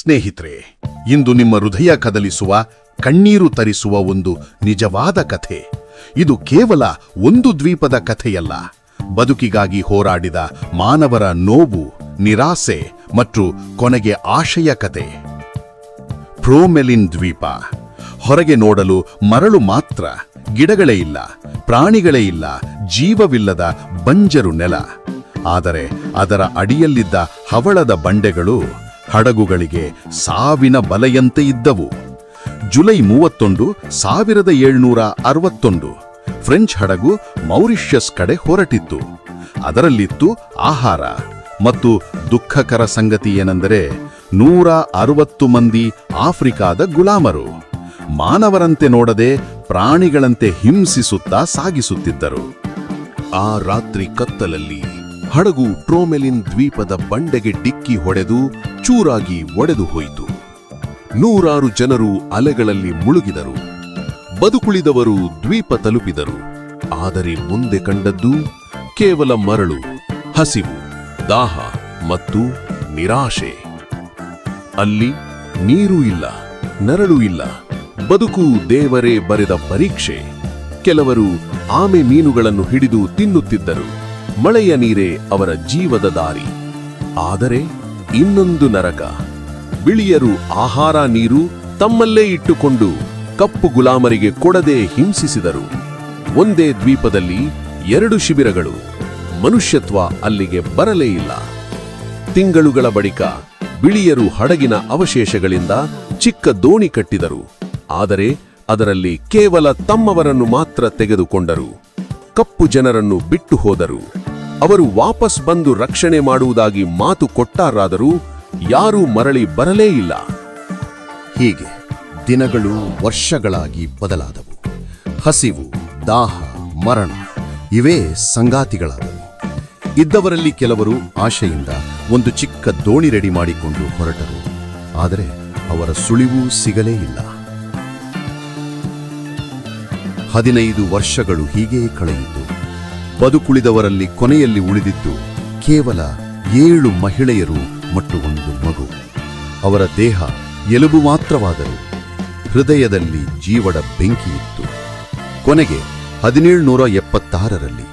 ಸ್ನೇಹಿತರೆ, ಇಂದು ನಿಮ್ಮ ಹೃದಯ ಕದಲಿಸುವ, ಕಣ್ಣೀರು ತರಿಸುವ ಒಂದು ನಿಜವಾದ ಕಥೆ. ಇದು ಕೇವಲ ಒಂದು ದ್ವೀಪದ ಕಥೆಯಲ್ಲ. ಬದುಕಿಗಾಗಿ ಹೋರಾಡಿದ ಮಾನವರ ನೋವು, ನಿರಾಸೆ ಮತ್ತು ಕೊನೆಗೆ ಆಶಯ ಕತೆ ಪ್ರೋಮೆಲಿನ್ ದ್ವೀಪ. ಹೊರಗೆ ನೋಡಲು ಮರಳು ಮಾತ್ರ, ಗಿಡಗಳೇ ಇಲ್ಲ, ಪ್ರಾಣಿಗಳೇ ಇಲ್ಲ, ಜೀವವಿಲ್ಲದ ಬಂಜರು ನೆಲ. ಆದರೆ ಅದರ ಅಡಿಯಲ್ಲಿದ್ದ ಹವಳದ ಬಂಡೆಗಳು ಹಡಗುಗಳಿಗೆ ಸಾವಿನ ಬಲೆಯಂತೆ ಇದ್ದವು. ಜುಲೈ ಮೂವತ್ತೊಂದು, ಸಾವಿರದ ಏಳ್ನೂರ ಅರವತ್ತೊಂದು. ಫ್ರೆಂಚ್ ಹಡಗು ಮೌರಿಷ್ಯಸ್ ಕಡೆ ಹೊರಟಿತ್ತು. ಅದರಲ್ಲಿತ್ತು ಆಹಾರ ಮತ್ತು ದುಃಖಕರ ಸಂಗತಿ ಏನೆಂದರೆ ನೂರ ಅರವತ್ತು ಮಂದಿ ಆಫ್ರಿಕಾದ ಗುಲಾಮರು ಮಾನವರಂತೆ ನೋಡದೆ ಪ್ರಾಣಿಗಳಂತೆ ಹಿಂಸಿಸುತ್ತಾ ಸಾಗಿಸುತ್ತಿದ್ದರು. ಆ ರಾತ್ರಿ ಕತ್ತಲಲ್ಲಿ ಹಡಗು ಟ್ರೋಮೆಲಿನ್ ದ್ವೀಪದ ಬಂಡೆಗೆ ಡಿಕ್ಕಿ ಹೊಡೆದು ಚೂರಾಗಿ ಒಡೆದು ಹೋಯಿತು. ನೂರಾರು ಜನರು ಅಲೆಗಳಲ್ಲಿ ಮುಳುಗಿದರು. ಬದುಕುಳಿದವರು ದ್ವೀಪ ತಲುಪಿದರು. ಆದರೆ ಮುಂದೆ ಕಂಡದ್ದು ಕೇವಲ ಮರಳು, ಹಸಿವು, ದಾಹ ಮತ್ತು ನಿರಾಶೆ. ಅಲ್ಲಿ ನೀರು ಇಲ್ಲ, ನರಳು ಇಲ್ಲ. ಬದುಕು ದೇವರೇ ಬರೆದ ಪರೀಕ್ಷೆ. ಕೆಲವರು ಆಮೆ ಮೀನುಗಳನ್ನು ಹಿಡಿದು ತಿನ್ನುತ್ತಿದ್ದರು. ಮಳೆಯ ನೀರೇ ಅವರ ಜೀವದ ದಾರಿ. ಆದರೆ ಇನ್ನೊಂದು ನರಕ. ಬಿಳಿಯರು ಆಹಾರ ನೀರು ತಮ್ಮಲ್ಲೇ ಇಟ್ಟುಕೊಂಡು ಕಪ್ಪು ಗುಲಾಮರಿಗೆ ಕೊಡದೆ ಹಿಂಸಿಸಿದರು. ಒಂದೇ ದ್ವೀಪದಲ್ಲಿ ಎರಡು ಶಿಬಿರಗಳು. ಮನುಷ್ಯತ್ವ ಅಲ್ಲಿಗೆ ಬರಲೇ ಇಲ್ಲ. ತಿಂಗಳುಗಳ ಬಳಿಕ ಬಿಳಿಯರು ಹಡಗಿನ ಅವಶೇಷಗಳಿಂದ ಚಿಕ್ಕ ದೋಣಿ ಕಟ್ಟಿದರು. ಆದರೆ ಅದರಲ್ಲಿ ಕೇವಲ ತಮ್ಮವರನ್ನು ಮಾತ್ರ ತೆಗೆದುಕೊಂಡರು. ಕಪ್ಪು ಜನರನ್ನು ಬಿಟ್ಟು ಹೋದರು. ಅವರು ವಾಪಸ್ ಬಂದು ರಕ್ಷಣೆ ಮಾಡುವುದಾಗಿ ಮಾತು ಕೊಟ್ಟಾರಾದರೂ ಯಾರೂ ಮರಳಿ ಬರಲೇ ಇಲ್ಲ. ಹೀಗೆ ದಿನಗಳು ವರ್ಷಗಳಾಗಿ ಬದಲಾದವು. ಹಸಿವು, ದಾಹ, ಮರಣ ಇವೇ ಸಂಗಾತಿಗಳಾದವು. ಇದ್ದವರಲ್ಲಿ ಕೆಲವರು ಆಶೆಯಿಂದ ಒಂದು ಚಿಕ್ಕ ದೋಣಿ ರೆಡಿ ಮಾಡಿಕೊಂಡು ಹೊರಟರು. ಆದರೆ ಅವರ ಸುಳಿವು ಸಿಗಲೇ ಇಲ್ಲ. ಹದಿನೈದು ವರ್ಷಗಳು ಹೀಗೇ ಕಳೆಯಿತು. ಬದುಕುಳಿದವರಲ್ಲಿ ಕೊನೆಯಲ್ಲಿ ಉಳಿದಿದ್ದು ಕೇವಲ ಏಳು ಮಹಿಳೆಯರು ಮತ್ತು ಒಂದು ಮಗು. ಅವರ ದೇಹ ಎಲುಬು ಮಾತ್ರವಾದರು ಹೃದಯದಲ್ಲಿ ಜೀವಡ ಬೆಂಕಿಯಿತ್ತು ಕೊನೆಗೆ ಹದಿನೇಳುನೂರ ಎಪ್ಪತ್ತಾರರಲ್ಲಿ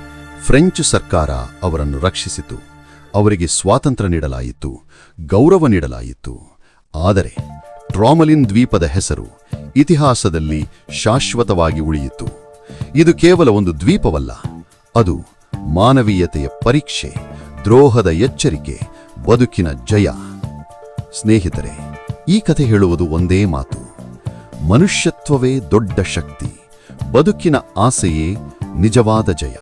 ಫ್ರೆಂಚ್ ಸರ್ಕಾರ ಅವರನ್ನು ರಕ್ಷಿಸಿತು. ಅವರಿಗೆ ಸ್ವಾತಂತ್ರ್ಯ ನೀಡಲಾಯಿತು, ಗೌರವ ನೀಡಲಾಯಿತು. ಆದರೆ ಟ್ರಾಮಲಿನ್ ದ್ವೀಪದ ಹೆಸರು ಇತಿಹಾಸದಲ್ಲಿ ಶಾಶ್ವತವಾಗಿ ಉಳಿಯಿತು. ಇದು ಕೇವಲ ಒಂದು ದ್ವೀಪವಲ್ಲ ಅದು ಮಾನವೀಯತೆಯ ಪರೀಕ್ಷೆ, ದ್ರೋಹದ ಎಚ್ಚರಿಕೆ, ಬದುಕಿನ ಜಯ. ಸ್ನೇಹಿತರೆ, ಈ ಕಥೆ ಹೇಳುವುದು ಒಂದೇ ಮಾತು. ಮನುಷ್ಯತ್ವವೇ ದೊಡ್ಡ ಶಕ್ತಿ, ಬದುಕಿನ ಆಸೆಯೇ ನಿಜವಾದ ಜಯ.